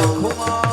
酷吗？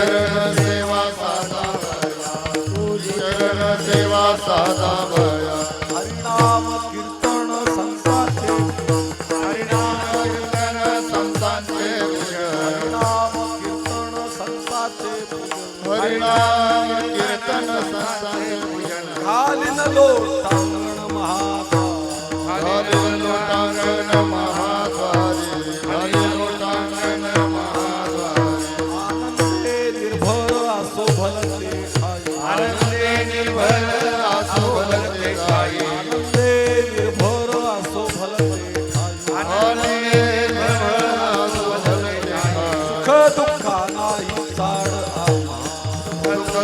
ચરણ સેવા સાદા ભયા તુજી ચરણ સેવા સાદા ભયા હરિનામ કીર્તન સંસાર છે હરિનામ કીર્તન સંસાર છે હરિનામ કીર્તન સંસાર છે હરિનામ કીર્તન સંસાર છે ખાલી ન લોટ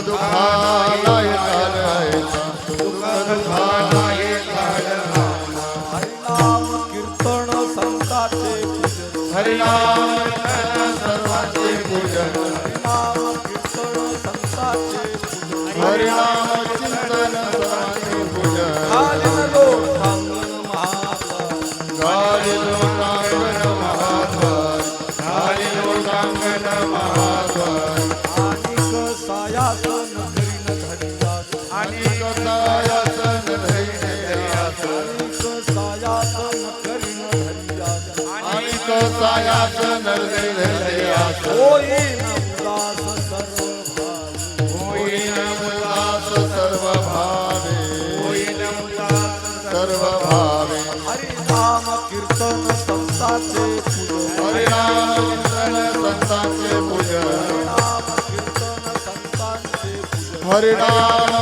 દુઃખ દુઃખ દુઃખ હરિનામ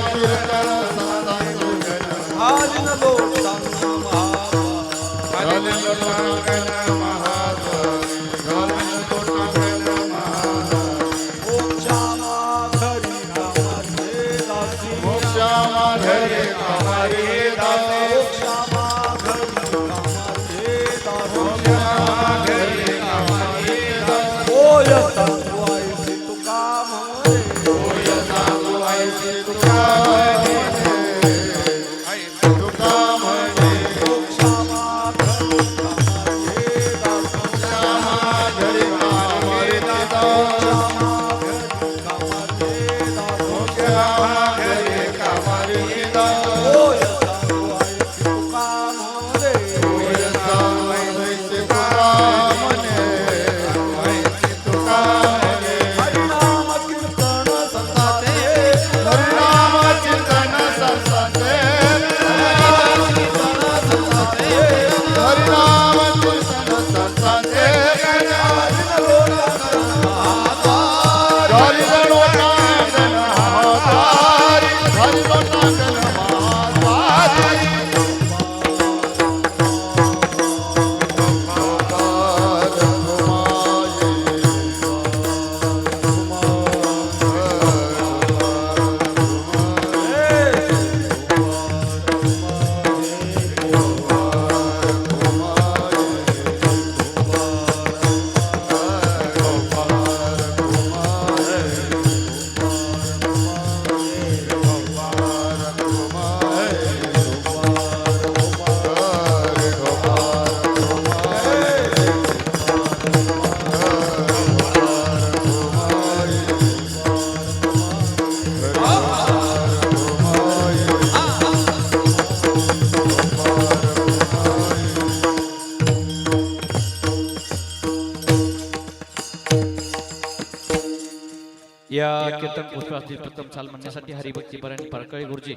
कीर्तन पुष्पातील प्रथम चाल म्हणण्यासाठी हरिभक्तीपर्यंत परकळे गुरुजी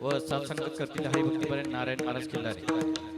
व साथसंगत करतील हरिभक्तीपर्यंत नारायण महाराज किल्लारे.